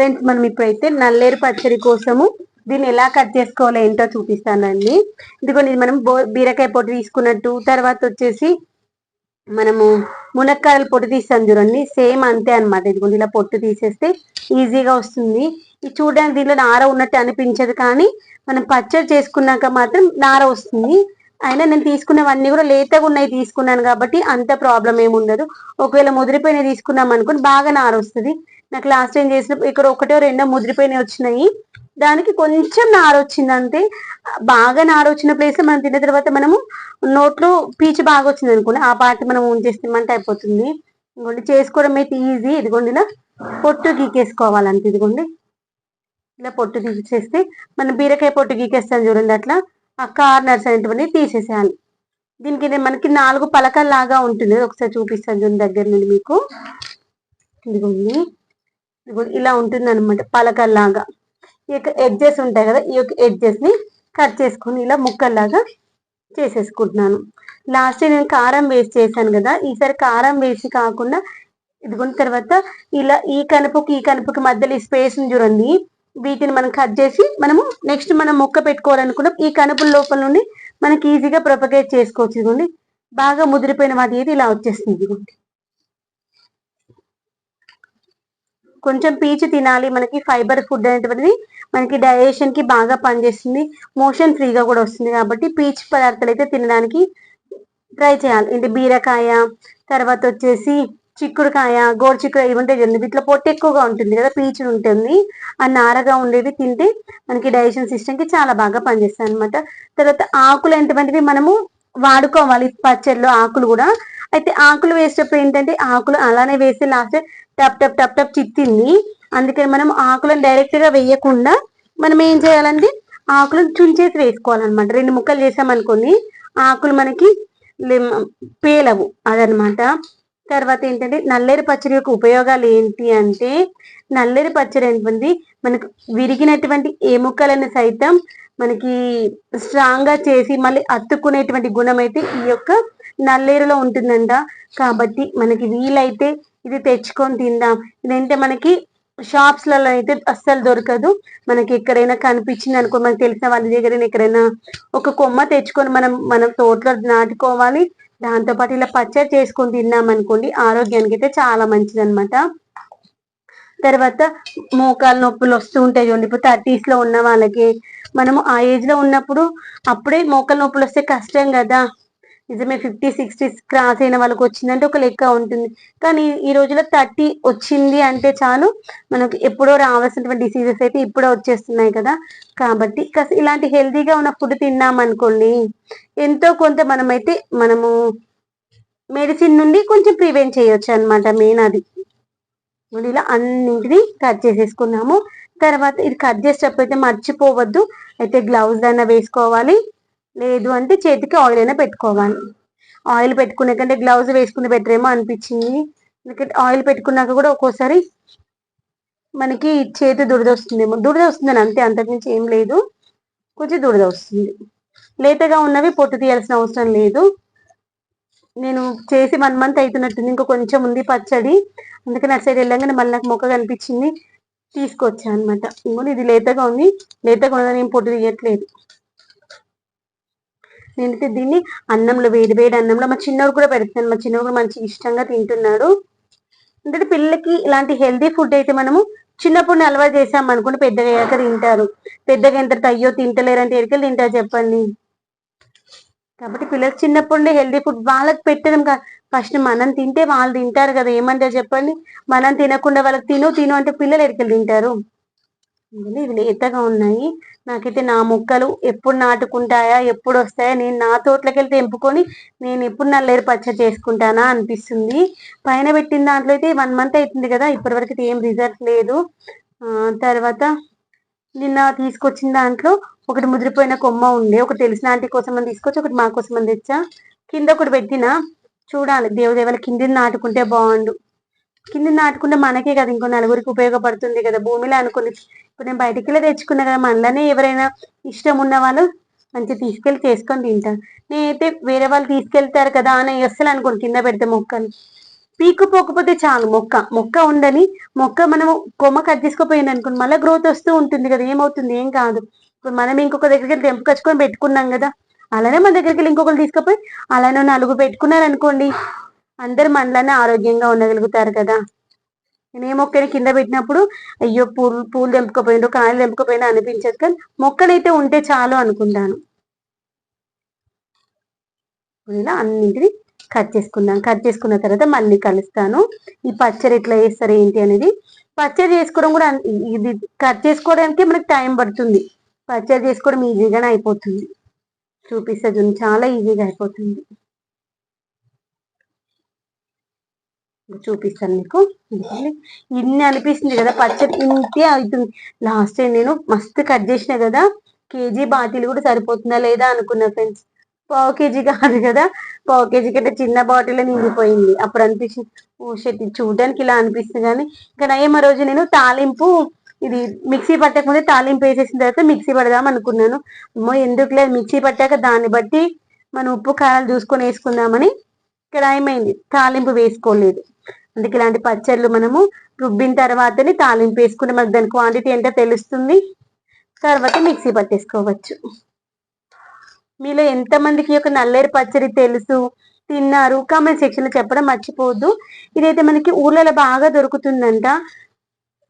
Friends మనం ఇప్పుడైతే నల్లేరు పచ్చడి కోసము దీన్ని ఎలా కట్ చేసుకోవాలో ఏంటో చూపిస్తానండి. ఇదిగోండి ఇది మనం బో- బీరకాయ పొట్టు తీసుకున్నట్టు తర్వాత వచ్చేసి మనము మునక్కాయలు పొట్టు తీస్తాం చూడండి. సేమ్ అంతే అన్నమాట. ఇదిగోండి ఇలా పొట్టు తీసేస్తే ఈజీగా వస్తుంది. ఇది చూడడానికి దీనిలో నార ఉన్నట్టు అనిపించదు కానీ మనం పచ్చడి చేసుకున్నాక మాత్రం నార వస్తుంది. అయినా నేను తీసుకున్నవన్నీ కూడా లేతగా ఉన్నాయి తీసుకున్నాను కాబట్టి అంత ప్రాబ్లం ఏమి ఉండదు ఒకవేళ ముదిరిపోయిన తీసుకున్నాం అనుకుని బాగా నార వస్తుంది. నాకు లాస్ట్ టైం చేసినప్పుడు ఇక్కడ ఒకటో రెండో ముదిరిపోయినాయి వచ్చినాయి. దానికి కొంచెం నార వచ్చింది అంతే. బాగా నార వచ్చిన ప్లేస్ మనం తిన్న తర్వాత మనము నోట్లో పీచు బాగా వచ్చింది అనుకోండి ఆ పార్ట్ మనం ఉంచేస్తామంటే అయిపోతుంది. ఇదిగోండి చేసుకోవడం అయితే ఈజీ ఇదిగోండి ఇలా పొట్టు గీకేసుకోవాలంటే ఇదిగోండి ఇలా పొట్టు గీకేస్తే మనం బీరకాయ పొట్టు గీకేస్తాం చూడండి అట్లా ఆ కార్నర్స్ అనేటువంటి తీసేసేయాలి. దీనికి మనకి నాలుగు పలకల్లాగా ఉంటుంది. ఒకసారి చూపిస్తాను చూడండి దగ్గర నుండి మీకు. ఇదిగోండి. ఇలా ఉంటుంది అనమాట పలకల్లాగా. ఈ యొక్క ఎడ్జెస్ ఉంటాయి కదా ఈ యొక్క ఎడ్జెస్ని కట్ చేసుకొని ఇలా ముక్కల్లాగా చేసేసుకుంటున్నాను. లాస్ట్ నేను కారం వేస్ట్ చేశాను కదా ఈసారి కారం వేసి కాకుండా ఇదిగోని తర్వాత ఇలా ఈ కనుపుకి ఈ కనుపుకి మధ్యలో ఈ స్పేస్ చూడండి. వీటిని మనం కట్ చేసి మనము నెక్స్ట్ మనం మొక్క పెట్టుకోవాలనుకున్న ఈ కనుపుల లోపల నుండి మనకి ఈజీగా ప్రొపగేట్ చేసుకోవచ్చు ఇదిగోండి. బాగా ముదిరిపోయిన వాటి ఏది ఇలా వచ్చేస్తుంది ఇదిగోండి. కొంచెం పీచు తినాలి. మనకి ఫైబర్ ఫుడ్ అనేటువంటిది మనకి డైజెషన్కి బాగా పనిచేస్తుంది. మోషన్ ఫ్రీగా కూడా వస్తుంది కాబట్టి పీచు పదార్థాలు అయితే తినడానికి ట్రై చేయాలి. అంటే బీరకాయ తర్వాత వచ్చేసి చిక్కుడుకాయ గోరు చిక్కుడు ఇవి ఉంటాయి చూడండి వీటిలో పొట్టు ఎక్కువగా ఉంటుంది కదా పీచు ఉంటుంది. ఆ నారగా ఉండేవి తింటే మనకి డైజెషన్ సిస్టమ్కి చాలా బాగా పనిచేస్తాయి అనమాట తర్వాత ఆకులు అనేటువంటివి మనము వాడుకోవాలి. పచ్చడిలో ఆకులు కూడా అయితే ఆకులు వేసేటప్పుడు ఏంటంటే ఆకులు అలానే వేసి లాస్ట్ టప్ టప్ టప్ టప్ చిత్తింది అందుకని మనం ఆకులను డైరెక్ట్గా వేయకుండా మనం ఏం చేయాలంటే ఆకులను చుంచేసి వేసుకోవాలన్నమాట. రెండు ముక్కలు చేసామనుకోండి ఆకులు మనకి పేలవు అదనమాట తర్వాత ఏంటంటే నల్లేరు పచ్చడి యొక్క ఉపయోగాలు ఏంటి అంటే నల్లేరు పచ్చడి ఏంటంటే మనకు విరిగినటువంటి ఏ ముక్కలను సైతం మనకి స్ట్రాంగ్గా చేసి మళ్ళీ అత్తుకునేటువంటి గుణం అయితే ఈ యొక్క నల్లేరులో ఉంటుందంట. కాబట్టి మనకి వీలైతే ఇది తెచ్చుకొని తిందాం. ఇదంటే మనకి షాప్స్లలో అయితే అస్సలు దొరకదు. మనకి ఎక్కడైనా కనిపించింది అనుకో మనకు తెలిసిన వాళ్ళ దగ్గర ఎక్కడైనా ఒక కొమ్మ తెచ్చుకొని మనం మనం తోటలో నాటుకోవాలి. దాంతో పాటు ఇలా పచ్చడి చేసుకొని తిన్నాం అనుకోండి ఆరోగ్యానికి అయితే చాలా మంచిది అనమాట తర్వాత మోకాలు నొప్పులు వస్తూ ఉంటాయి చూడండి. ఇప్పుడు థర్టీస్లో ఉన్న వాళ్ళకి మనము ఆ ఏజ్లో ఉన్నప్పుడు అప్పుడే మోకాలు నొప్పులు వస్తే కష్టం కదా. నిజమే ఫిఫ్టీ సిక్స్టీస్ క్రాస్ అయిన వాళ్ళకి వచ్చిందంటే ఒక లెక్క ఉంటుంది. కానీ ఈ రోజుల్లో థర్టీ వచ్చింది అంటే చాలు. మనకు ఎప్పుడో రావాల్సినటువంటి డిసీజెస్ అయితే ఇప్పుడే వచ్చేస్తున్నాయి కదా. కాబట్టి కాస్త ఇలాంటి హెల్తీగా ఉన్న ఫుడ్ తిన్నామనుకోండి ఎంతో కొంత మనమైతే మనము మెడిసిన్ నుండి కొంచెం ప్రివెంట్ చేయొచ్చు అనమాట మెయిన్ అది. ఇలా అన్నింటినీ కట్ చేసేసుకున్నాము. తర్వాత ఇది కట్ చేసేటప్పుడు అయితే మర్చిపోవద్దు. అయితే గ్లౌజ్ అయినా వేసుకోవాలి. లేదు అంటే చేతికి ఆయిల్ అయినా పెట్టుకోవాలి. ఆయిల్ పెట్టుకునే కంటే గ్లౌజ్ వేసుకుని బెటర్ ఏమో అనిపించింది. ఎందుకంటే ఆయిల్ పెట్టుకున్నాక కూడా ఒక్కోసారి మనకి చేతి దురద వస్తుందేమో దురద వస్తుందని అంతే అంతకుమించి ఏం లేదు. కొంచెం దురద వస్తుంది లేతగా ఉన్నవి పొట్టు తీయాల్సిన అవసరం లేదు. నేను చేసి వన్ మంత్ అవుతున్నట్టుంది ఇంకో కొంచెం ఉంది పచ్చడి. అందుకని అటు సైడ్ వెళ్ళగానే మళ్ళీ నాకు మొక్క కనిపించింది. తీసుకొచ్చా అనమాట ఇంకోటి ఇది లేతగా ఉంది. లేతగా ఉన్నదని ఏం పొట్టు తీయట్లేదు. నేనైతే దీన్ని అన్నంలో వేడి వేడి అన్నంలో మా చిన్నోడు కూడా పెడతాను మా చిన్నోడు కూడా మంచి ఇష్టంగా తింటున్నాడు. అంటే పిల్లలకి ఇలాంటి హెల్దీ ఫుడ్ అయితే మనము చిన్నప్పుడు అలవాటు చేసాం అనుకుంటే పెద్దగా అయ్యాక తింటారు. పెద్దగా ఎంత అయ్యో తింటలేరు అంటే ఎరికలు తింటారు చెప్పండి? కాబట్టి పిల్లలకి చిన్నప్పుడు హెల్దీ ఫుడ్ వాళ్ళకి పెట్టడం ఫస్ట్ మనం తింటే వాళ్ళు తింటారు కదా ఏమంటారు చెప్పండి? మనం తినకుండా వాళ్ళకి తిను తిను అంటే పిల్లలు ఎరికలు తింటారు? ఇవి లేతగా ఉన్నాయి. నాకైతే నా మొక్కలు ఎప్పుడు నాటుకుంటాయా ఎప్పుడు వస్తాయా నేను నా తోటలోకి వెళ్తే ఎంపుకొని నేను ఎప్పుడు నల్లేరు పచ్చ చేసుకుంటానా అనిపిస్తుంది. పైన పెట్టిన దాంట్లో అయితే వన్ మంత్ అవుతుంది కదా ఇప్పటివరకు అయితే ఏం రిజల్ట్ లేదు. తర్వాత నిన్న తీసుకొచ్చిన దాంట్లో ఒకటి ముదిరిపోయిన కొమ్మ ఉండే ఒకటి తెలిసిన ఆంటీ కోసం అని తీసుకొచ్చి ఒకటి మా కోసం అని తెచ్చా. కింద ఒకటి పెట్టినా చూడాలి దేవదేవల కిందిని నాటుకుంటే బాగుండు. కింద నాటుకుంటే మనకే కదా ఇంకో నలుగురికి ఉపయోగపడుతుంది కదా. భూమిలో అనుకుని ఇప్పుడు నేను బయటికి వెళ్ళి తెచ్చుకున్నా కదా మనలోనే ఎవరైనా ఇష్టం ఉన్న వాళ్ళు మంచిగా తీసుకెళ్ళి చేసుకొని తింటారు. నేనైతే వేరే వాళ్ళు తీసుకెళ్తారు కదా అని అస్సలు అనుకోను కింద పెడితే మొక్కలు పీక్కుపోకపోతే చాలు మొక్క. మొక్క ఉండని మొక్క మనము కొమ్మ కట్ చేసుకోపోయింది అనుకోండి మళ్ళీ గ్రోత్ వస్తూ ఉంటుంది కదా ఏమవుతుంది? ఏం కాదు. ఇప్పుడు మనం ఇంకొక దగ్గరికి వెళ్ళి తెంపుకొచ్చుకొని పెట్టుకున్నాం కదా అలానే మన దగ్గరికి వెళ్ళి ఇంకొకరు తీసుకుపోయి అలానే నలుగు పెట్టుకున్నారు అనుకోండి అందరు మనలోనే ఆరోగ్యంగా ఉండగలుగుతారు కదా. నేను ఏ మొక్కని కింద పెట్టినప్పుడు అయ్యో పూలు పూలు తెంపుకోపోయిండు కాయలు తెంపుకపోయినా అనిపించదు కానీ మొక్కలైతే ఉంటే చాలు అనుకుంటాను. ఇలా అన్నింటిని కట్ చేసుకుందాం కట్ చేసుకున్న తర్వాత మళ్ళీ కలుస్తాను. ఈ పచ్చడి ఎట్లా చేస్తారు ఏంటి అనేది. పచ్చడి చేసుకోవడం కూడా ఇది కట్ చేసుకోవడానికి మనకి టైం పడుతుంది. పచ్చడి చేసుకోవడం ఈజీగానే అయిపోతుంది. చూపిస్తుంది చాలా ఈజీగా అయిపోతుంది. చూపిస్తాను మీకు. ఇన్ని అనిపిస్తుంది కదా పచ్చడి ఇంతే అవుతుంది. లాస్ట్ టైం నేను మస్తు కట్ చేసిన కదా కేజీ బాటిల్ కూడా సరిపోతుందా లేదా అనుకున్నా ఫ్రెండ్స్ పావు కేజీ కాదు కదా పావు కేజీ కంటే చిన్న బాటిల్ నిండిపోయింది. అప్పుడు అనిపించింది ఓ షెట్ చూడడానికి ఇలా అనిపిస్తుంది కానీ ఇంకా నయం రోజు నేను తాలింపు ఇది మిక్సీ పట్టకముందే తాలింపు వేసేసిన తర్వాత మిక్సీ పడదాం అనుకున్నాను. అమ్మో ఎందుకు లేదు మిక్సీ పట్టాక దాన్ని బట్టి మనం ఉప్పు కారాలు చూసుకొని వేసుకుందామని ఇక్కడ ఏమైంది? తాలింపు వేసుకోలేదు. అందుకే ఇలాంటి పచ్చళ్ళు మనము రుబ్బిన తర్వాతనే తాలింపు వేసుకుని మనకు దాని క్వాంటిటీ ఎంత తెలుస్తుంది. తర్వాత మిక్సీ పట్టేసుకోవచ్చు. మీలో ఎంతమందికి ఒక యొక్క నల్లేరు పచ్చడి తెలుసు తిన్నారు కామెంట్ సెక్షన్లో చెప్పడం మర్చిపోవద్దు. ఇదైతే మనకి ఊర్లలో బాగా దొరుకుతుందంట.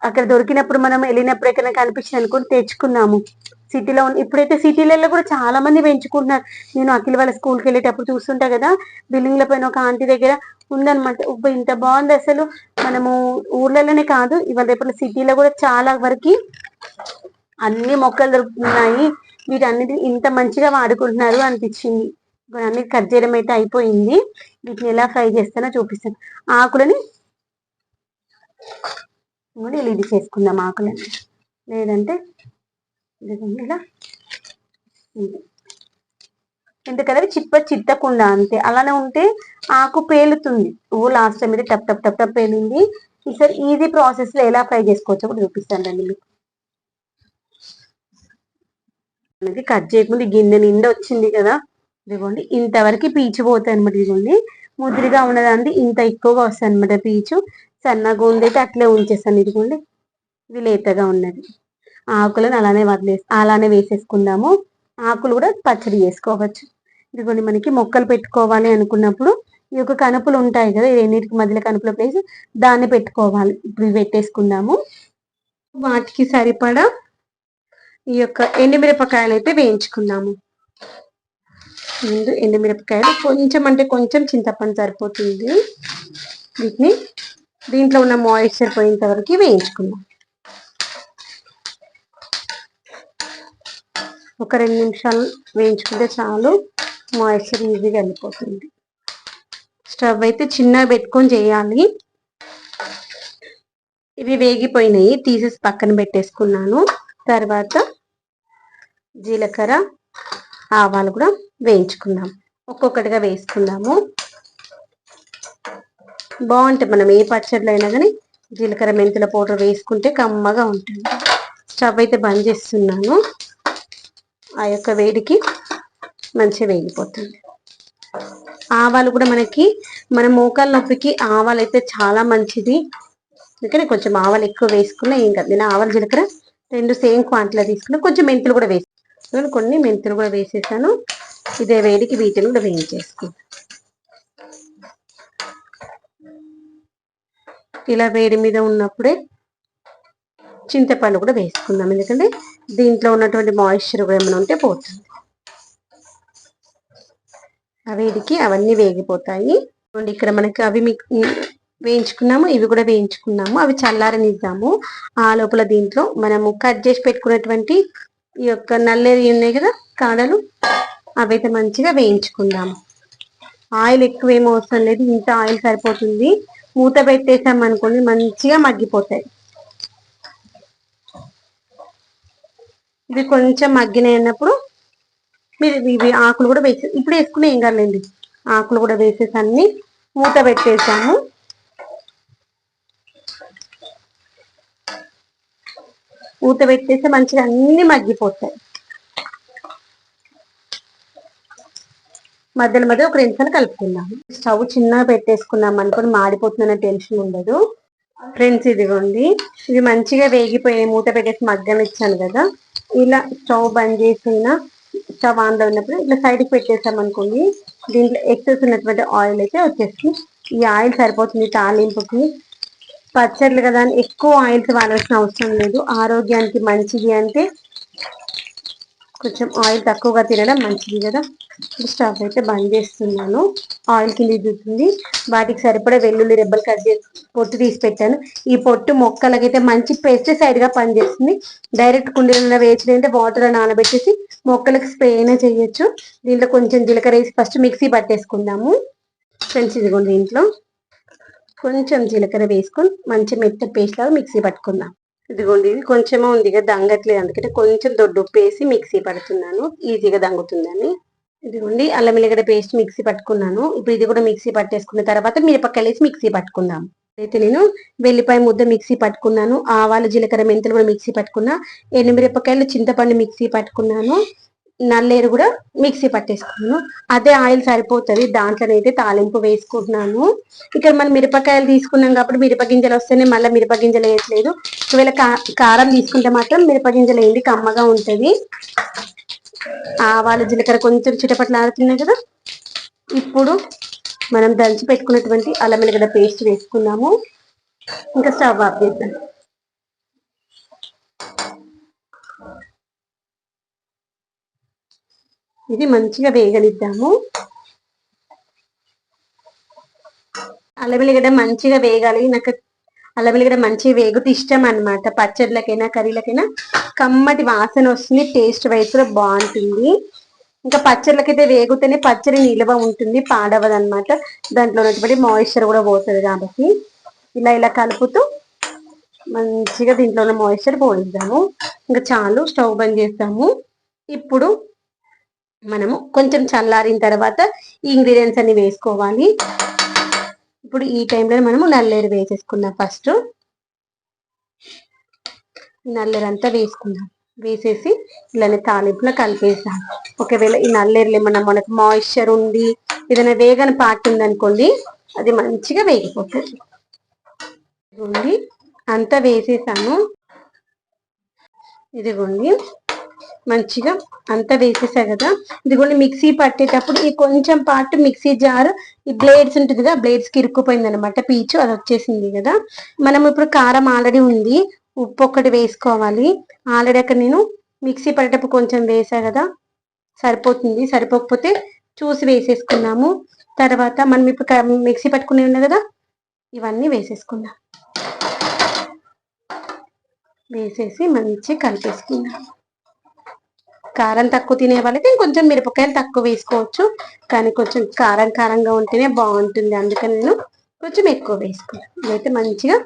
అక్కడ దొరికినప్పుడు మనం వెళ్ళినప్పుడు ఎక్కడ కనిపించింది అనుకుని తెచ్చుకున్నాము. సిటీలో ఉన్న ఇప్పుడైతే సిటీలలో కూడా చాలా మంది పెంచుకుంటున్నారు. నేను అఖిల వాళ్ళ స్కూల్కి వెళ్ళేటప్పుడు చూస్తుంటా కదా బిల్డింగ్ల పైన ఒక ఆంటీ దగ్గర ఉందన్నమాట. ఇప్పుడు ఇంత బాగుంది అసలు. మనము ఊర్లలోనే కాదు ఇవాళ రేపు సిటీలో కూడా చాలా వరకు అన్ని మొక్కలు దొరుకుతున్నాయి. వీటన్నిటి ఇంత మంచిగా వాడుకుంటున్నారు అనిపించింది. ఇప్పుడు అన్ని కట్ చేయడం అయితే అయిపోయింది. వీటిని ఎలా ఫ్రై చేస్తానో చూపిస్తాను. ఆకులని కూడా ఇది చేసుకుందాం ఆకులని. లేదంటే ఇదిగోండి ఇలా ఎందుకంటే చిప్ప చిత్తకుండా అంతే. అలానే ఉంటే ఆకు పేలుతుంది. ఓ లాస్ట్ టైం ఇది టప్ టప్ టప్ టప్ పేలింది. ఈసారి ఈజీ ప్రాసెస్లో ఎలా ఫ్రై చేసుకోవచ్చో కూడా చూపిస్తానండి మీకు. అనేది కట్ చేయకముందు గిన్నె నిండా వచ్చింది కదా. ఇదిగోండి ఇంతవరకు పీచు పోతాయి అనమాట ఇదిగోండి. ముదిరిగా ఉన్నదాన్ని ఇంత ఎక్కువగా వస్తాయి అనమాట పీచు. సన్నగా ఉంది అట్లే ఉంచేస్తాను ఇదిగోండి. ఇది లేతగా ఉన్నది. ఆకులను అలానే వదిలేసి అలానే వేసేసుకుందాము. ఆకులు కూడా పచ్చడి చేసుకోవచ్చు. ఇదిగోండి మనకి మొక్కలు పెట్టుకోవాలి అనుకున్నప్పుడు ఈ యొక్క కనుపులు ఉంటాయి కదా ఈ రెండింటికి మధ్యలో కనుపుల ప్లేస్ దాన్ని పెట్టుకోవాలి. ఇప్పుడు పెట్టేసుకుందాము. వాటికి సరిపడా ఈ యొక్క ఎండుమిరపకాయలు అయితే వేయించుకుందాము. ముందు ఎండుమిరపకాయలు కొంచెం అంటే కొంచెం చింతపండు సరిపోతుంది. వీటిని దీంట్లో ఉన్న మాయిశ్చర్ పోయేంత వరకు వేయించుకుందాం. ఒక రెండు నిమిషాలు వేయించుకుంటే చాలు మాయిశ్చర్ ఈజీగా వెళ్ళిపోతుంది. స్టవ్ అయితే చిన్నగా పెట్టుకొని చేయాలి. ఇవి వేగిపోయినాయి తీసేసి పక్కన పెట్టేసుకున్నాను. తర్వాత జీలకర్ర ఆవాలు కూడా వేయించుకుందాం. ఒక్కొక్కటిగా వేసుకుందాము. బాగుంటుంది మనం ఏ పచ్చడిలో అయినా కానీ జీలకర్ర మెంతుల పౌడర్ వేసుకుంటే కమ్మగా ఉంటుంది. స్టవ్ అయితే బంద్ చేస్తున్నాను. ఆ యొక్క వేడికి మంచిగా వేగిపోతుంది. ఆవాలు కూడా మనకి మన మోకాల నొప్పికి ఆవాలు అయితే చాలా మంచిది. అందుకని కొంచెం ఆవాలు ఎక్కువ వేసుకున్నా ఏం కాదు. నేను ఆవాలు జీలకర్ర రెండు సేమ్ క్వాంటిటీలో తీసుకున్నా. కొంచెం మెంతులు కూడా వేసుకున్నాను కొన్ని మెంతులు కూడా వేసేసాను. ఇదే వేడికి వీటిని కూడా వేయించేసుకున్నాను ఇలా వేడి మీద ఉన్నప్పుడే చింతపండు కూడా వేసుకుందాం. ఎందుకంటే దీంట్లో ఉన్నటువంటి మాయిశ్చర్ కూడా ఏమైనా ఉంటే పోతుంది. ఆ వేడికి అవన్నీ వేగిపోతాయి. ఇక్కడ మనకి అవి మీకు వేయించుకున్నాము ఇవి కూడా వేయించుకున్నాము అవి చల్లారనిద్దాము. ఆ లోపల దీంట్లో మనము కట్ చేసి పెట్టుకున్నటువంటి ఈ యొక్క నల్లేరి ఉన్నాయి కదా కాడలు అవైతే మంచిగా వేయించుకుందాము. ఆయిల్ ఎక్కువ ఏం అవసరం లేదు ఇంత ఆయిల్ సరిపోతుంది. మూత పెట్టేసాం అనుకోండి మంచిగా మగ్గిపోతాయి. ఇది కొంచెం మగ్గినాయి అన్నప్పుడు మీరు ఇవి ఆకులు కూడా వేసి ఇప్పుడు వేసుకుని ఏం కాలేదు ఆకులు కూడా వేసేసి అన్ని మూత పెట్టేసాము మూత పెట్టేస్తే మంచిగా అన్ని మగ్గిపోతాయి. మధ్యలో మధ్య ఒక రెండు సార్లు కలుపుకుందాం. స్టవ్ చిన్నగా పెట్టేసుకున్నాం అనుకోని మాడిపోతుందనే టెన్షన్ ఉండదు. ఫ్రెండ్స్ ఇదిగోండి. ఇది మంచిగా వేగిపోయి మూత పెట్టేసి మగ్గం ఇచ్చాను కదా. ఇలా స్టవ్ బంద్ చేసిన స్టవ్ ఆన్లో ఉన్నప్పుడు ఇట్లా సైడ్కి పెట్టేసాం అనుకోండి. దీంట్లో ఎక్సెస్ ఉన్నటువంటి ఆయిల్ అయితే వచ్చేస్తుంది. ఈ ఆయిల్ సరిపోతుంది తాలింపుకి. పచ్చళ్ళు కదా అని ఎక్కువ ఆయిల్స్ వాడాల్సిన అవసరం లేదు. ఆరోగ్యానికి మంచిది అంటే కొంచెం ఆయిల్ తక్కువగా తినడం మంచిది కదా. స్టవ్ అయితే బంద్ చేస్తున్నాను. ఆయిల్ కింద దిగుతుంది వాటికి సరిపడా వెల్లుల్లి రెబ్బలు కట్ చేసి పొట్టు తీసి పెట్టాను. ఈ పొట్టు మొక్కలకైతే మంచి పెస్టిసైడ్గా పనిచేస్తుంది. డైరెక్ట్ కుండీలలో వేసినంటే వాటర్ నానబెట్టేసి మొక్కలకు స్ప్రే అయినా చేయొచ్చు. దీంట్లో కొంచెం జీలకర్ర వేసి ఫస్ట్ మిక్సీ పట్టేసుకుందాము. ఫ్రెండ్స్ ఇదిగోండి దీంట్లో. కొంచెం జీలకర్ర వేసుకొని మంచి మెత్త పేస్ట్ లాగా మిక్సీ పట్టుకుందాం. ఇదిగోండి ఇది కొంచెం ఉంది కదా దంగట్లేదు అందుకంటే కొంచెం దొడ్డు ఉప్పు వేసి మిక్సీ పడుతున్నాను. ఈజీగా దంగుతుందని. ఇదిగోండి అల్లం ఎల్లిగడ్డ పేస్ట్ మిక్సీ పట్టుకున్నాను. ఇప్పుడు ఇది కూడా మిక్సీ పట్టేసుకున్న తర్వాత మిరపకాయలు వేసి మిక్సీ పట్టుకుందాం. అయితే నేను వెల్లిపాయ ముద్ద మిక్సీ పట్టుకున్నాను. ఆవాలు జీలకర్ర మెంతులు కూడా మిక్సీ పట్టుకున్నా. ఎండుమిరపకాయలు చింతపండు మిక్సీ పట్టుకున్నాను. నల్లేరు కూడా మిక్సీ పట్టేసుకున్నాను. అదే ఆయిల్ సరిపోతుంది. దాంట్లోనైతే తాలింపు వేసుకుంటున్నాను. ఇక్కడ మనం మిరపకాయలు తీసుకున్నాం కాబట్టి మిరపగింజలు వస్తేనే మళ్ళీ మిరపగింజలు వేయట్లేదు. ఒకవేళ కారం తీసుకుంటే మాత్రం మిరపగింజలు వేయండి కమ్మగా ఉంటుంది. ఆవాలు జీలకర్ర కొంచెం చిటపట్లు ఆడుతున్నాయి కదా. ఇప్పుడు మనం దంచి పెట్టుకున్నటువంటి అల్లం ఎల్లిగడ్డ పేస్ట్ వేసుకున్నాము. ఇంకా స్టవ్ ఆఫ్ చేద్దాం. ఇది మంచిగా వేగనిద్దాము. అల్లవెల్లిగడ్డ మంచిగా వేగాలి. నాకు అల్లవెల్లిగడ్డ మంచిగా వేగుతూ ఇష్టం అనమాట పచ్చళ్ళకైనా కర్రీలకైనా కమ్మటి వాసన వస్తుంది టేస్ట్ వైపు కూడా బాగుంటుంది. ఇంకా పచ్చళ్ళకైతే వేగుతేనే పచ్చడి నిలువ ఉంటుంది పాడవదు అనమాట దాంట్లో ఉన్నటువంటి మాయిశ్చర్ కూడా పోతుంది కాబట్టి. ఇలా ఇలా కలుపుతూ మంచిగా దీంట్లో ఉన్న మాయిశ్చర్ పోయిద్దాము ఇంకా చాలు స్టవ్ బంద్ చేస్తాము. ఇప్పుడు మనము కొంచెం చల్లారిన తర్వాత ఈ ఇంగ్రీడియంట్స్ అన్ని వేసుకోవాలి. ఇప్పుడు ఈ టైంలో మనము నల్లేరు వేసేసుకుందాం ఫస్ట్ నల్లేరు అంతా వేసుకుందాం. వేసేసి ఇలానే తాలింపులో కలిపేసాం ఒకవేళ ఈ నల్లేరులు ఏమన్నా మనకు మాయిశ్చర్ ఉంది ఏదైనా వేగన పార్ట్ అనుకోండి అది మంచిగా వేగిపోతుంది. ఇదిగోండి అంతా వేసేసాను. ఇదిగోండి. మంచిగా అంతా వేసేసా కదా. ఇదిగోండి మిక్సీ పట్టేటప్పుడు ఈ కొంచెం పార్ట్ మిక్సీ జార్ ఈ బ్లేడ్స్ ఉంటుంది కదా బ్లేడ్స్కి ఇరుక్కుపోయింది అనమాట పీచు అది వచ్చేసింది కదా. మనం ఇప్పుడు కారం ఆల్రెడీ ఉంది ఉప్పు ఒకటి వేసుకోవాలి. ఆల్రెడీ అక్కడ నేను మిక్సీ పట్టేటప్పుడు కొంచెం వేసా కదా సరిపోతుంది. సరిపోకపోతే చూసి వేసేసుకున్నాము. తర్వాత మనం ఇప్పుడు మిక్సీ పట్టుకునే ఉన్నాయి కదా ఇవన్నీ వేసేసుకుందాం. వేసేసి మంచిగా కలిపేసుకుందాం. కారం తక్కువ తినే వాళ్ళకి ఇంకొంచెం మిరపకాయలు తక్కువ వేసుకోవచ్చు. కానీ కొంచెం కారం కారంగా ఉంటేనే బాగుంటుంది. అందుకని నేను కొంచెం ఎక్కువ వేసుకున్నాను. ఇదైతే మంచిగా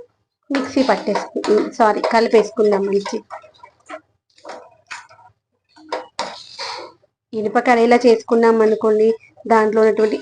మిక్సీ పట్టేసుకు సారీ కలిపేసుకుందాం మంచి ఇనుప కర్రీలా చేసుకున్నాం అనుకోండి దాంట్లో ఉన్నటువంటి